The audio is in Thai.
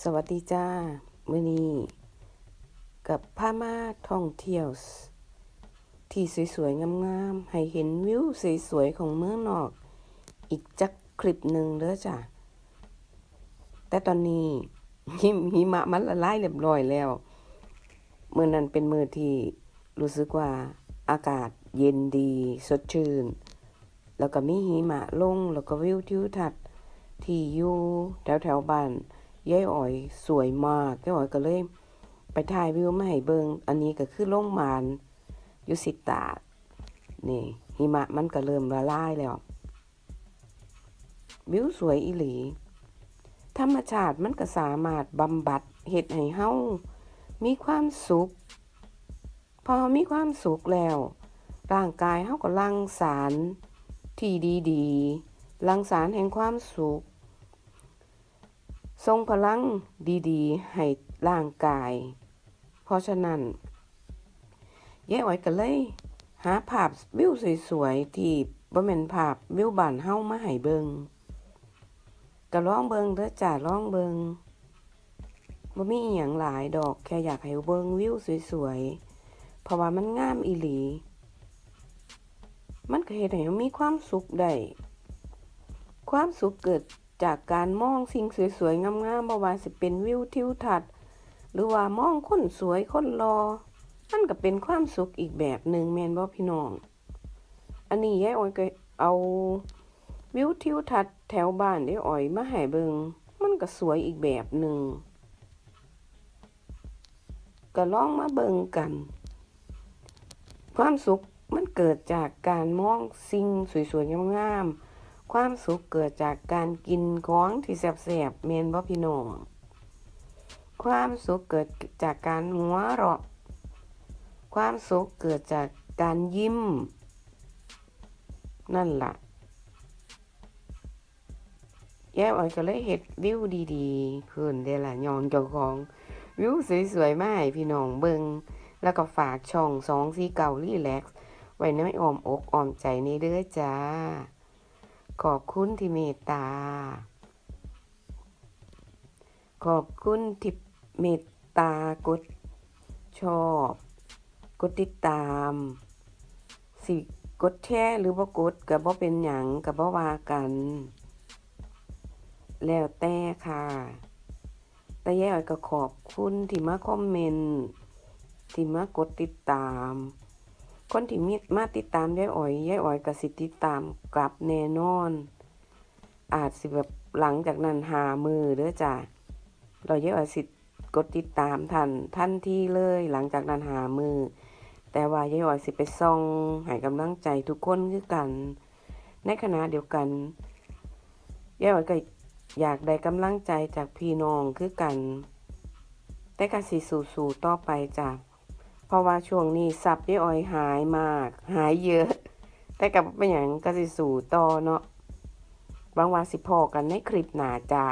สวัสดีจ้า มื้อนี้ กับพามาท่องเที่ยว ที่สวยๆ งามๆ ให้เห็นวิวสวยๆ ของเมืองนอก อีกจักคลิปหนึ่งเด้อจ้ะ แต่ตอนนี้หิมหิมะมันละลายเรียบร้อยแล้ว มื้อนั้นเป็นมือที่รู้สึกว่าอากาศเย็นดีสดชื่น แล้วก็มีหิมะลง แล้วก็วิวทิวทัศน์ที่อยู่แถวแถวๆบ้าน ยายอ๋อยสวยมากยายอ๋อยก็เลย ไปถ่ายวิวมาให้เบิงอันนี้ก็คือโรงมานยู่สิตาดนี่หิมะมันก็เริ่มละลายแล้ววิวสวยอีหลี ธรรมชาติมันก็สามารถบำบัดเฮ็ดให้เฮามีความสุข พอมีความสุขแล้ว ร่างกายเฮาก็หลั่งสารที่ดีๆหลั่งสารแห่งความสุข ทรงพลังดีๆ ให้ร่างกาย เพราะฉะนั้นยายอ๋อยก็เลย หาภาพวิวสวยๆ ที่บ่แม่นภาพวิวบ้านเฮามาให้เบิงก็ลองเบิงเด้อจ้าลองเบิงบ่มีอีหยังหลายดอกแค่อยากให้เบิงวิวสวยๆ เพราะว่ามันงามอีหลี มันก็เฮ็ดให้เรามีความสุขได้ความสุขเกิด จากการมองสิ่งสวยๆงามๆบ่ว่าสิเป็นวิวทิวทัศน์หรือว่ามองคนสวยคนรอมันก็เป็นความสุขอีกแบบหนึ่งแม่นบ่พี่น้อง อันนี้ยายอ้อยก็เอาวิวทิวทัศน์แถวบ้านยายอ้อยมาให้เบิงมันก็สวยอีกแบบหนึ่งก็ลองมาเบิงกัน ความสุขมันเกิดจากการมองสิ่งสวยๆงามๆ ความสุขเกิดจากการกินของที่แซ่บๆแม่นบ่พี่น้องความสุขเกิดจากการหัวเราะความสุขเกิดจากการยิ้ม นั่นล่ะยายอ๋อยก็เลยเฮ็ดวิวดีๆขึ้นได้ล่ะยองเจ้าของ วิวสวยๆมาให้พี่น้องเบิงแล้วก็ฝากช่องสองสีเก่ารีแลกซ์ไว้ในอ้อมอกอ้อมใจนี้เด้อจ้า ขอบคุณที่เมตตา ขอบคุณที่เมตตากดชอบ กดติดตาม สิกดแชร์หรือบ่กดก็บ่เป็นหยังก็บ่ว่ากัน แล้วแต่ค่ะแต่ยายอ้อยก็ขอบคุณที่มาคอมเมนต์ที่มากดติดตาม คนที่มีมาติดตามยายอ้อยยายอ้อยก็สิติดตามกลับแน่นอน อาจสิแบบหลังจากนั้นหามือเด้อจ้ะเรายายอ้อยสิกดติดตามทันทันที่เลยหลังจากนั้นหามือ แต่ว่ายายอ้อยสิไปส่องให้กำลังใจทุกคนคือกัน ในขณะเดียวกันยายอ้อยก็อยากได้กำลังใจจากพี่น้องคือกัน แต่ก็สิสู้ๆต่อไปจ้ะ ราะว่าช่วงนี้สับยี่อ้อยหายมาก หายเยอะ แต่กับเป็นอย่างก็สิสู่ต่อเนาะบางว่าสิพอกันในคลิปหนาจ้า